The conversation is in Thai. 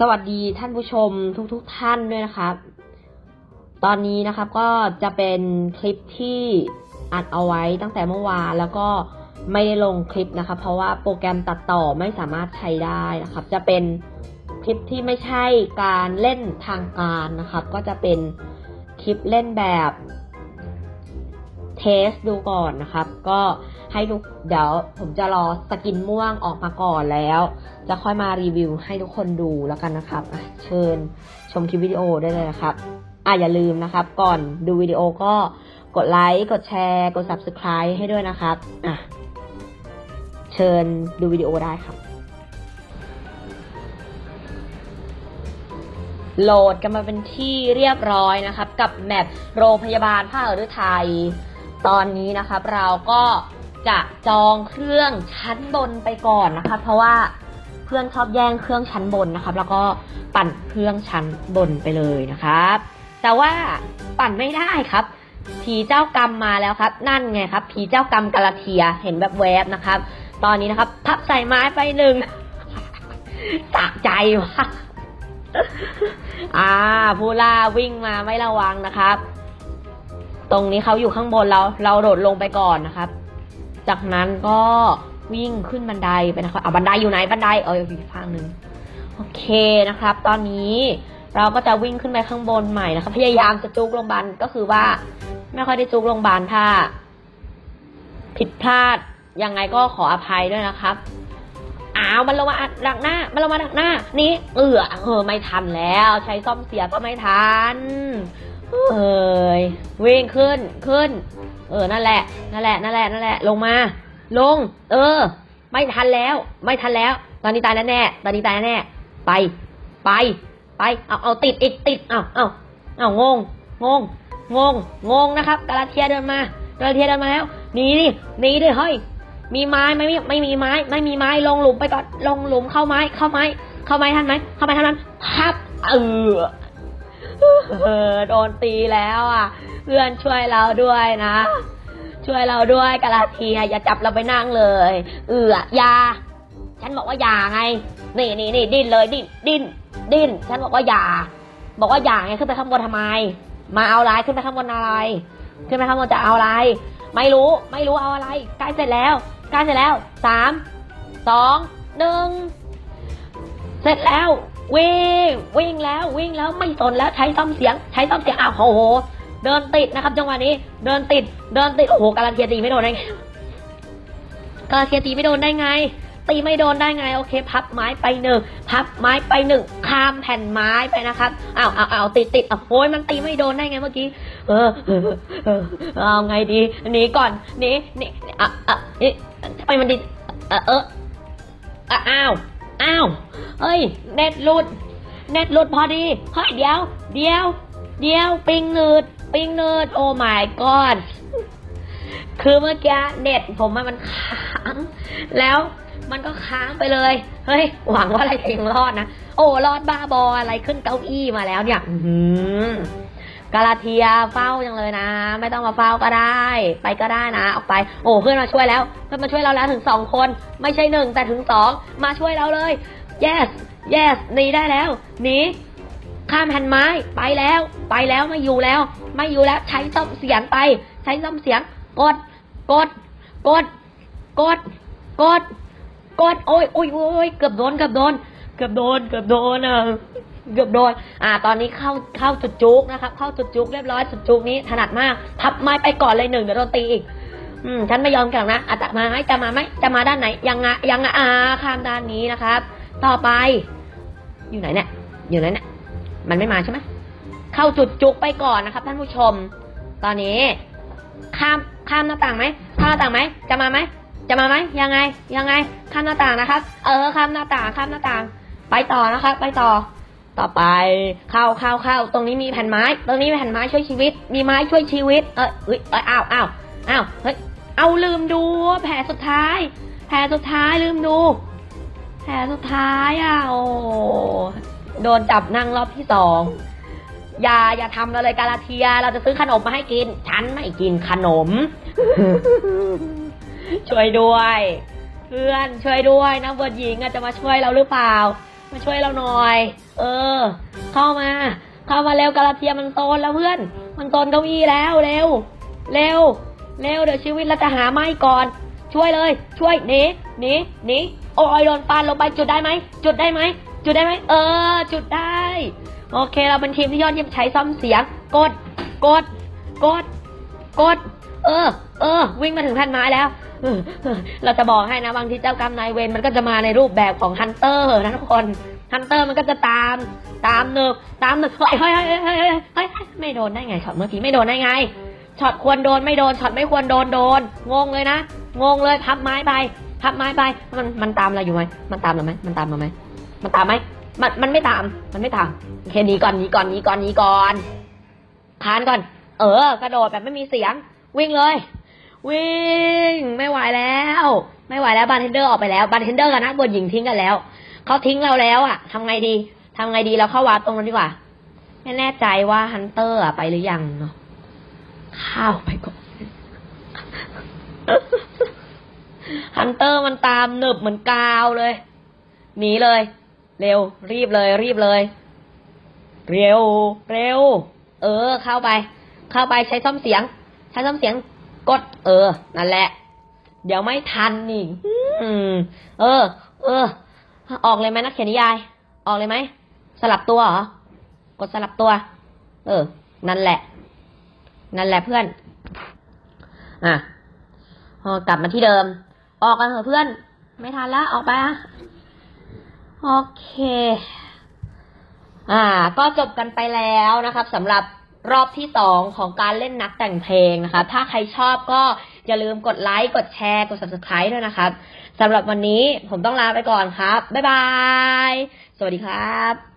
สวัสดีท่านผู้ชมทุกๆทท่านด้วยนะครับ ตอนนี้นะครับก็จะเป็นคลิปที่อัดเอาไว้ตั้งแต่เมื่อวานแล้วก็ไม่ได้ลงคลิปนะครับ เพราะว่าโปรแกรมตัดต่อไม่สามารถใช้ได้นะครับ จะเป็นคลิปที่ไม่ใช่การเล่นทางการนะครับ ก็จะเป็นคลิปเล่นแบบเทสดูก่อนนะครับ ก็ ให้ทุกเดี๋ยวผมจะรอสกินม่วงออกมาก่อนแล้ว จะค่อยมารีวิวให้ทุกคนดูแล้วกันนะครับเชิญชมคลิปวิดีโอได้เลยนะครับอะอย่าลืมนะครับ ก่อนดูวิดีโอก็กดไลค์กดแชร์กด subscribe ให้ด้วยนะครับอะเชิญดูวิดีโอได้ครับโหลดกันมาเป็นที่เรียบร้อยนะครับ กับแมปโรงพยาบาลภาคฤทัยตอนนี้นะครับ เราก็ จะจองเครื่องชั้นบนไปก่อนนะครับเพราะว่าเพื่อนชอบแย่งเครื่องชั้นบนนะครับ แล้วก็ปั่นเครื่องชั้นบนไปเลยนะครับ แต่ว่าปั่นไม่ได้ครับ ผีเจ้ากรรมมาแล้วครับ นั่นไงครับ ผีเจ้ากรรมกาลาเทียเห็นแบบแวบนะครับ ตอนนี้นะครับทับใส่ไม้ไปหนึ่งสะใจว่ะอ่าผู้ล่าวิ่งมาไม่ระวังนะครับ ตรงนี้เขาอยู่ข้างบนเรา เราโดดลงไปก่อนนะครับ จากนั้นก็วิ่งขึ้นบันไดไปนะครับเอาบันไดอยู่ไหนบันไดเอออยู่อีกฝั่งหนึ่งโอเคนะครับ ตอนนี้เราก็จะวิ่งขึ้นไปข้างบนใหม่นะครับ พยายามจะจุกโรงพยาบาลก็คือว่า ไม่ค่อยได้จุกโรงพยาบาลถ้า ผิดพลาดยังไงก็ขออภัยด้วยนะครับอ้าวมันลงมาดักหน้า มันลงมาดักหน้า นี่เออเออไม่ทันแล้ว ใช้ซ่อมเสียก็ไม่ทัน เอ้ยวิ่งขึ้นขึ้น เออนั่นแหละนั่นแหละนั่นแหละนั่นแหละ ลงมา ลง เออ ไม่ทันแล้ว ไม่ทันแล้ว ตอนนี้ตายแน่ๆตอนนี้ตายแน่ไป ไป ไป เอาเอาติดอีกติดเอาเอาเอางง งง งง งงนะครับกาลาเทียเดินมา กาลาเทียเดินมาแล้วหนีดิหนีดิเฮ้ยมีไม้ไมไม่ไม่มีไม้ ไม่มีไม้ลงหลุมไปก่อนลงหลุมเข้าไม้ เข้าไม้ เข้าไม้ทันไหมเข้าไม้ทันนั้นพับเออ เออโดนตีแล้วอะ เพื่อนช่วยเราด้วยนะ ช่วยเราด้วยกาลาเทียอย่าจับเราไปนั่งเลย เอืออยา ฉันบอกว่าอย่าไง นี่นี่นี่ดิ้นเลยดิ้นดิ้นดิ้น ฉันบอกว่าอย่า บอกว่าอย่าไงขึ้นไปข้างบนทำไม มาเอาอะไรขึ้นไปข้างบนอะไร ขึ้นไปข้างบนจะเอาอะไร ไม่รู้ไม่รู้เอาอะไรใกล้เสร็จแล้วใกล้เสร็จแล้วสามสองหนึ่งเสร็จแล้ว วิ่งวิ่งแล้ววิ่งแล้วไม่สนแล้วใช้ซ่อมเสียง ใช้ซ่อมเสียงอ้าวโอ้โห เดินติดนะครับจังหวะนี้ เดินติดเดินติดโอ้โหการันเทียตีไม่โดนได้ไงการันเทียตีไม่โดนได้ไง ตีไม่โดนได้ไงโอเค พับไม้ไปหนึ่งพับไม้ไปหนึ่งข้ามแผ่นไม้ไปนะครับอ้าวอ้าวอ้าวติดติดอ้าวโอ้ยมันตีไม่โดนได้ไงเมื่อกี้เออเออเออเอาไงดีหนีก่อนหนีหนีอะอะนี่ทำไมมันดิเออเอออ้าว อ้าวเฮ้ย เน็ตหลุด เน็ตหลุดพอดี เฮ้ยเดี๋ยว เดี๋ยว เดี๋ยว ปิงหนืดปิงหนืดโอ้ my god คือเมื่อกี้เน็ตผมมันมันค้าง แล้วมันก็ค้างไปเลย เฮ้ย หวังว่าอะไรจะยังรอดนะ โอ้ รอดบ้าบออะไรขึ้นเก้าอี้มาแล้วเนี่ย อื กาลาเทียเฝ้าจังเลยนะ ไม่ต้องมาเฝ้าก็ได้ ไปก็ได้นะ ออกไป โอ้เพื่อนมาช่วยแล้ว เพื่อนมาช่วยเราแล้วถึงสองคน ไม่ใช่หนึ่งแต่ถึงสองมาช่วยเราเลย yes yes หนีได้แล้วหนีข้ามแผ่นไม้ไปแล้ว ไปแล้วไม่อยู่แล้ว ไม่อยู่แล้วใช้ซ่อมเสียงไป ใช้ซ่อมเสียง กด กด กด กด กด กดโอ้ยโอ้ยโอ้ยเกือบโดนเกือบโดนเกือบโดนเกือบโดนอะ เกือบโดน อ่า ตอนนี้เข้าเข้าจุดจุกนะครับ เข้าจุดจุกเรียบร้อยจุดจุกนี้ถนัดมาก พับไม้ไปก่อนเลยหนึ่งเดี๋ยวโดนตีอีก อืม ฉันไม่ยอมกันหรอกนะอาจจะมาไหมจะมาไหมจะมาด้านไหน ยังไงยังไงอ่าข้ามด้านนี้นะครับ ต่อไป อยู่ไหนเนี่ยอยู่ไหนเนี่ยมันไม่มาใช่ไหมเข้าจุดจุกไปก่อนนะครับ ท่านผู้ชม ตอนนี้ ข้ามข้ามหน้าต่างไหมข้ามหน้าต่างไหมจะมาไหมจะมาไหมยังไงยังไงข้ามหน้าต่างนะครับ เออข้ามหน้าต่างข้ามหน้าต่าง ไปต่อนะครับ ไปต่อ ต่อไปเข้าเข้าเข้าตรงนี้มีแผ่นไม้ ตรงนี้มีแผ่นไม้ช่วยชีวิต มีไม้ช่วยชีวิต เออเอ้ยเอยอ้าวอ้าวอ้าวเฮ้ยเอาลืมดูแผลสุดท้าย แผลสุดท้ายลืมดู แผลสุดท้ายอะโอ้โดนจับนั่งรอบที่สองอย่าอย่าทำเราเลยกาลาเทีย เราจะซื้อขนมมาให้กิน ฉันไม่กินขนม ช่วยด้วย เพื่อนช่วยด้วยนะเบิร์ดหญิงอะจะมาช่วยเราหรือเปล่า มาช่วยเราหน่อย เออ เข้ามา เข้ามาเร็วกาลาเทียมันโซนแล้วเพื่อน มันโซนเก้าอี้แล้วเร็ว เร็ว เร็วเดี๋ยวชีวิตเราจะหาไม้ก่อน ช่วยเลย ช่วยหนีหนีหนีโอ้ยโดนปานลงไปจุดได้ไหม จุดได้ไหม จุดได้ไหม เออ จุดได้ โอเค เราเป็นทีมที่ยอดเยี่ยมใช้ซ่อมเสียง กด กด กด กด เออ เออ วิ่งมาถึงแผ่นไม้แล้ว เราจะบอกให้นะบางทีเจ้ากรรมนายเวรมันก็จะมาในรูปแบบของฮันเตอร์นะทุกคนฮันเตอร์มันก็จะตามตามหนึกตามหนึกเฮ้ยเฮ้ยเฮ้ยเฮ้ยเฮ้ยเฮ้ยเฮ้ยไม่โดนได้ไงช็อตเมื่อกี้ไม่โดนได้ไงช็อตควรโดนไม่โดนช็อตไม่ควรโดนโดน งงเลยนะงงเลยพับไม้ไปพับไม้ไปมันมันตามเราอยู่ไหมมันตามเราไหมมันตามเราไหมมันตามไหมมันมันไม่ตาม มันไม่ตามโอเคหนีก่อนหนีก่อนหนีก่อนหนีก่อนคานก่อน เออกระโดดแบบไม่มีเสียง วิ่งเลย วิ่ง ไม่ไหวแล้ว ไม่ไหวแล้วบาร์เทนเดอร์ออกไปแล้วบาร์เทนเดอร์กับนักบวชหญิงทิ้งกันแล้วเขาทิ้งเราแล้วอะทำไงดีทำไงดีเราเข้าวาร์ปตรงนั้นดีกว่าไม่แน่ใจว่าฮันเตอร์อะไปหรือยังเนาะเข้าวไปก่อนฮันเตอร์มันตามหนึบเหมือนกาวเลยหนีเลย เร็ว รีบเลย รีบเลย เร็ว เร็ว เออ เข้าไป เข้าไปใช้ซ่อมเสียง ใช้ซ่อมเสียง กดเออ นั่นแหละ เดี๋ยวไม่ทันนี่อืม เออ เออ ออกเลยไหมนักเขียนนิยาย ออกเลยไหม สลับตัวเหรอ กดสลับตัว เออ นั่นแหละ นั่นแหละเพื่อน อะกลับมาที่เดิม ออกกันเถอะเพื่อน ไม่ทันและออกไปอะโอเค อ่า ก็จบกันไปแล้วนะครับสำหรับ รอบที่สองของการเล่นนักแต่งเพลงนะคะ ถ้าใครชอบก็อย่าลืมกดไลค์ กดแชร์ กด subscribe ด้วยนะครับสำหรับวันนี้ผมต้องลาไปก่อนครับ บ๊ายบาย สวัสดีครับ